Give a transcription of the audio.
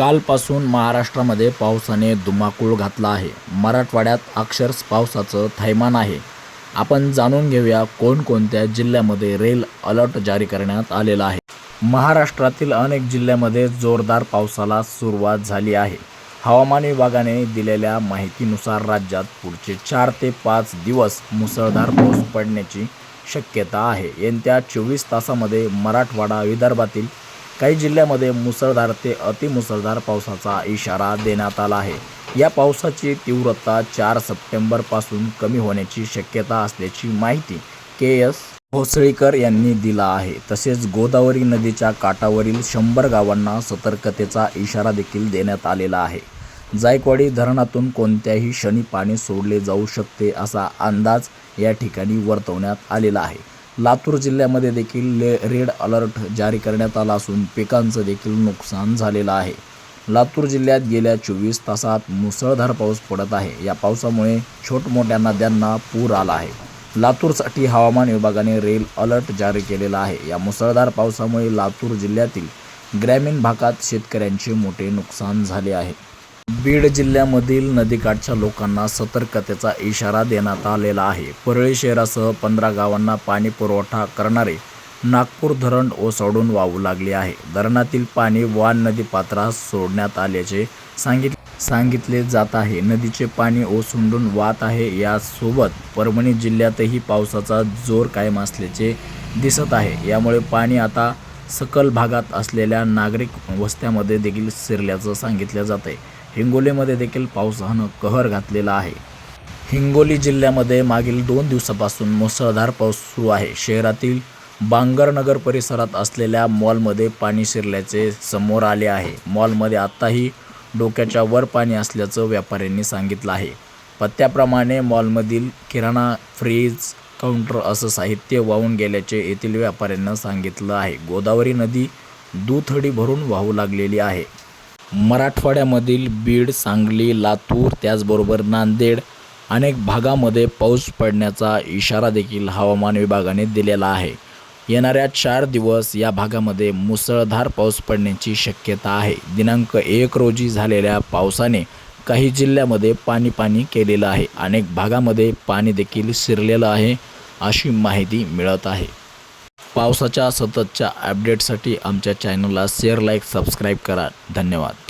कालपासून महाराष्ट्रामध्ये पावसाने धुमाकूळ घातला आहे. मराठवाड्यात अक्षरश पावसाचं थैमान आहे. आपण जाणून घेऊया कोणकोणत्या जिल्ह्यामध्ये रेल अलर्ट जारी करण्यात आलेला आहे. महाराष्ट्रातील अनेक जिल्ह्यामध्ये जोरदार पावसाला सुरुवात झाली आहे. हवामान विभागाने दिलेल्या माहितीनुसार राज्यात पुढचे चार ते पाच दिवस मुसळधार पाऊस पडण्याची शक्यता आहे. येत्या चोवीस तासामध्ये मराठवाडा विदर्भातील काही जिल्ह्यामध्ये मुसळधार ते अतिमुसळधार पावसाचा इशारा देण्यात आला आहे. या पावसाची तीव्रता चार सप्टेंबरपासून कमी होण्याची शक्यता असल्याची माहिती के एस भोसळीकर यांनी दिला आहे. तसेच गोदावरी नदीच्या काठावरील शंभर गावांना सतर्कतेचा इशारा देखील देण्यात आलेला आहे. जायकवाडी धरणातून कोणत्याही क्षणी पाणी सोडले जाऊ शकते असा अंदाज या ठिकाणी वर्तवण्यात आलेला आहे. लातूर जिल्ह्यामध्ये देखील ले रेड अलर्ट जारी करण्यात आला असून पिकांचं देखील नुकसान झालेलं आहे. लातूर जिल्ह्यात गेल्या चोवीस तासात मुसळधार पाऊस पडत आहे. या पावसामुळे छोटमोठ्या नद्यांना पूर आला आहे. लातूरसाठी हवामान विभागाने रेल अलर्ट जारी केलेला आहे. या मुसळधार पावसामुळे लातूर जिल्ह्यातील ग्रामीण भागात शेतकऱ्यांचे मोठे नुकसान झाले आहे. बीड जिल्ह्यामधील नदीकाठच्या लोकांना सतर्कतेचा इशारा देण्यात आलेला आहे. परळी शहरासह पंधरा गावांना पाणी पुरवठा करणारे नागपूर धरण ओसडून वाहू लागले आहे. धरणातील पाणी वान नदी पात्रास सोडण्यात आल्याचे सांगित सांगितले जात आहे. नदीचे पाणी ओसंडून वाहत आहे. यासोबत परभणी जिल्ह्यातही पावसाचा जोर कायम असल्याचे दिसत आहे. यामुळे पाणी आता सकल भागात असलेल्या नागरिक वस्त्यामध्ये देखील शिरल्याचं सांगितलं जात आहे हिंगोलीमध्ये देखील पावसानं कहर घातलेला आहे. हिंगोली जिल्ह्यामध्ये मागील दोन दिवसापासून मुसळधार पाऊस सुरू आहे. शहरातील बांगरनगर परिसरात असलेल्या मॉलमध्ये पाणी शिरल्याचे समोर आले आहे. मॉलमध्ये आत्ताही डोक्याच्या वर पाणी असल्याचं व्यापाऱ्यांनी सांगितलं आहे. पत्त्याप्रमाणे मॉलमधील किराणा फ्रीज काउंटर असं साहित्य वाहून गेल्याचे येथील व्यापाऱ्यांना सांगितलं आहे. गोदावरी नदी दुथडी भरून वाहू लागलेली आहे. मराठवाड्यामधील बीड सांगली लातूर त्याचबरोबर नांदेड अनेक भागामध्ये पाऊस पडण्याचा इशारा देखील हवामान विभागाने दिलेला आहे. येणाऱ्या चार दिवस या भागामध्ये मुसळधार पाऊस पडण्याची शक्यता आहे. दिनांक एक रोजी झालेल्या पावसाने काही जिल्ह्यामध्ये पाणी पाणी केलेलं आहे. अनेक भागामध्ये पाणी देखील शिरलेलं आहे अशी माहिती मिळत आहे. पावसाच्या सततच्या अपडेटसाठी आमच्या चॅनलला शेअर लाईक सबस्क्राईब करा. धन्यवाद.